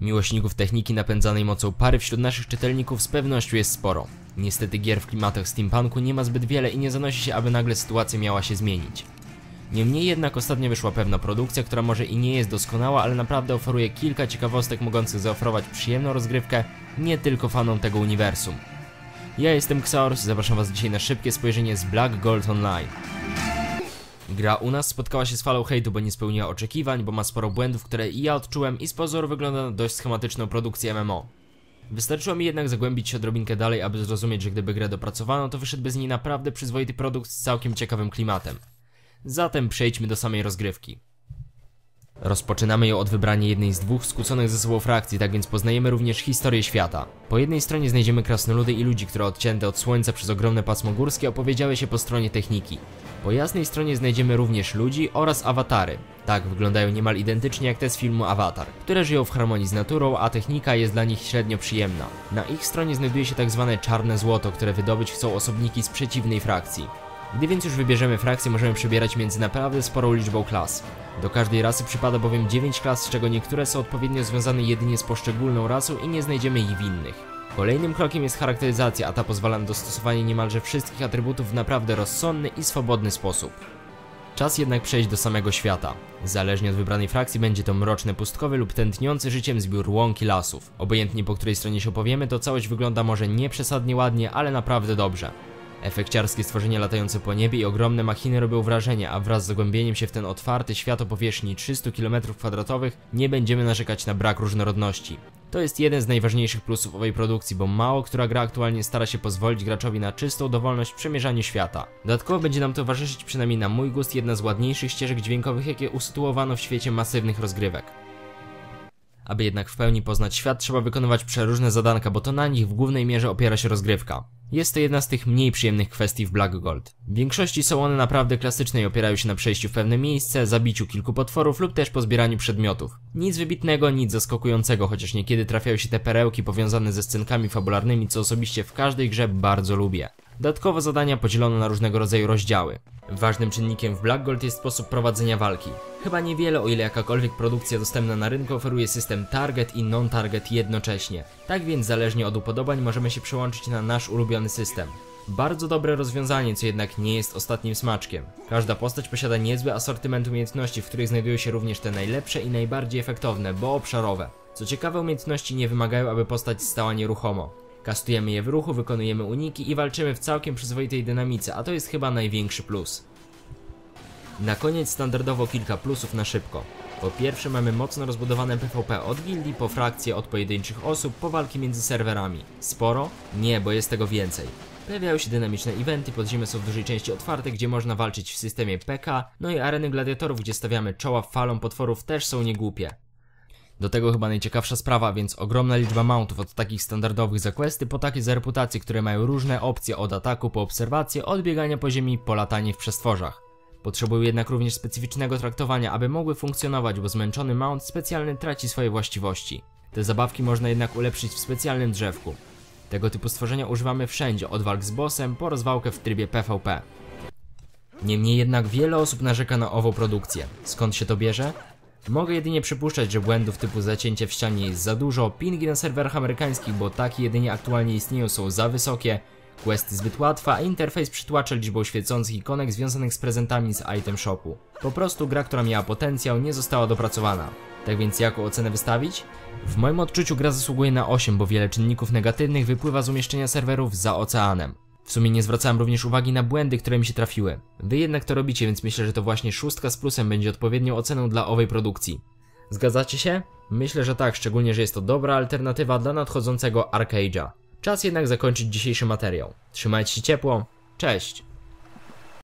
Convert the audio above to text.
Miłośników techniki napędzanej mocą pary wśród naszych czytelników z pewnością jest sporo. Niestety gier w klimatach steampunku nie ma zbyt wiele i nie zanosi się, aby nagle sytuacja miała się zmienić. Niemniej jednak ostatnio wyszła pewna produkcja, która może i nie jest doskonała, ale naprawdę oferuje kilka ciekawostek mogących zaoferować przyjemną rozgrywkę nie tylko fanom tego uniwersum. Ja jestem Xaurus i zapraszam was dzisiaj na szybkie spojrzenie z Black Gold Online. Gra u nas spotkała się z falą hejtu, bo nie spełniła oczekiwań, bo ma sporo błędów, które i ja odczułem i z pozoru wygląda na dość schematyczną produkcję MMO. Wystarczyło mi jednak zagłębić się odrobinkę dalej, aby zrozumieć, że gdyby grę dopracowano, to wyszedłby z niej naprawdę przyzwoity produkt z całkiem ciekawym klimatem. Zatem przejdźmy do samej rozgrywki. Rozpoczynamy ją od wybrania jednej z dwóch skłóconych ze sobą frakcji, tak więc poznajemy również historię świata. Po jednej stronie znajdziemy krasnoludy i ludzi, które odcięte od słońca przez ogromne pasmo górskie opowiedziały się po stronie techniki. Po jasnej stronie znajdziemy również ludzi oraz awatary. Tak, wyglądają niemal identycznie jak te z filmu Avatar, które żyją w harmonii z naturą, a technika jest dla nich średnio przyjemna. Na ich stronie znajduje się tak zwane czarne złoto, które wydobyć chcą osobniki z przeciwnej frakcji. Gdy więc już wybierzemy frakcję, możemy przebierać między naprawdę sporą liczbą klas. Do każdej rasy przypada bowiem 9 klas, z czego niektóre są odpowiednio związane jedynie z poszczególną rasą i nie znajdziemy ich w innych. Kolejnym krokiem jest charakteryzacja, a ta pozwala na dostosowanie niemalże wszystkich atrybutów w naprawdę rozsądny i swobodny sposób. Czas jednak przejść do samego świata. Zależnie od wybranej frakcji będzie to mroczny, pustkowy lub tętniący życiem zbiór łąki lasów. Obojętnie po której stronie się opowiemy, to całość wygląda może nie przesadnie ładnie, ale naprawdę dobrze. Efekciarskie stworzenia latające po niebie i ogromne machiny robią wrażenie, a wraz z zagłębieniem się w ten otwarty świat o powierzchni 300 km2 nie będziemy narzekać na brak różnorodności. To jest jeden z najważniejszych plusów owej produkcji, bo mało która gra aktualnie stara się pozwolić graczowi na czystą dowolność w przemierzaniu świata. Dodatkowo będzie nam towarzyszyć przynajmniej na mój gust jedna z ładniejszych ścieżek dźwiękowych, jakie usytuowano w świecie masywnych rozgrywek. Aby jednak w pełni poznać świat, trzeba wykonywać przeróżne zadanka, bo to na nich w głównej mierze opiera się rozgrywka. Jest to jedna z tych mniej przyjemnych kwestii w Black Gold. W większości są one naprawdę klasyczne i opierają się na przejściu w pewne miejsce, zabiciu kilku potworów lub też pozbieraniu przedmiotów. Nic wybitnego, nic zaskakującego, chociaż niekiedy trafiają się te perełki powiązane ze scenkami fabularnymi, co osobiście w każdej grze bardzo lubię. Dodatkowo zadania podzielono na różnego rodzaju rozdziały. Ważnym czynnikiem w Black Gold jest sposób prowadzenia walki. Chyba niewiele, o ile jakakolwiek produkcja dostępna na rynku oferuje system target i non-target jednocześnie. Tak więc zależnie od upodobań możemy się przełączyć na nasz ulubiony system. Bardzo dobre rozwiązanie, co jednak nie jest ostatnim smaczkiem. Każda postać posiada niezły asortyment umiejętności, w których znajdują się również te najlepsze i najbardziej efektowne, bo obszarowe. Co ciekawe, umiejętności nie wymagają, aby postać stała nieruchomo. Kastujemy je w ruchu, wykonujemy uniki i walczymy w całkiem przyzwoitej dynamice, a to jest chyba największy plus. Na koniec standardowo kilka plusów na szybko. Po pierwsze mamy mocno rozbudowane PvP od gildii, po frakcje, od pojedynczych osób, po walki między serwerami. Sporo? Nie, bo jest tego więcej. Pojawiają się dynamiczne eventy, podziemie są w dużej części otwarte, gdzie można walczyć w systemie PK, no i areny gladiatorów, gdzie stawiamy czoła falą potworów też są niegłupie. Do tego chyba najciekawsza sprawa, więc ogromna liczba mountów od takich standardowych zakwesty po takie za reputacje, które mają różne opcje od ataku po obserwację, od biegania po ziemi po latanie w przestworzach. Potrzebują jednak również specyficznego traktowania, aby mogły funkcjonować, bo zmęczony mount specjalny traci swoje właściwości. Te zabawki można jednak ulepszyć w specjalnym drzewku. Tego typu stworzenia używamy wszędzie, od walk z bossem po rozwałkę w trybie PvP. Niemniej jednak wiele osób narzeka na ową produkcję. Skąd się to bierze? Mogę jedynie przypuszczać, że błędów typu zacięcie w ścianie jest za dużo, pingi na serwerach amerykańskich, bo takie jedynie aktualnie istnieją są za wysokie, questy zbyt łatwa, a interfejs przytłacza liczbą świecących ikonek związanych z prezentami z item shopu. Po prostu gra, która miała potencjał, nie została dopracowana. Tak więc jaką ocenę wystawić? W moim odczuciu gra zasługuje na 8, bo wiele czynników negatywnych wypływa z umieszczenia serwerów za oceanem. W sumie nie zwracałem również uwagi na błędy, które mi się trafiły. Wy jednak to robicie, więc myślę, że to właśnie szóstka z plusem będzie odpowiednią oceną dla owej produkcji. Zgadzacie się? Myślę, że tak, szczególnie, że jest to dobra alternatywa dla nadchodzącego Arcade'a. Czas jednak zakończyć dzisiejszy materiał. Trzymajcie się ciepło, cześć!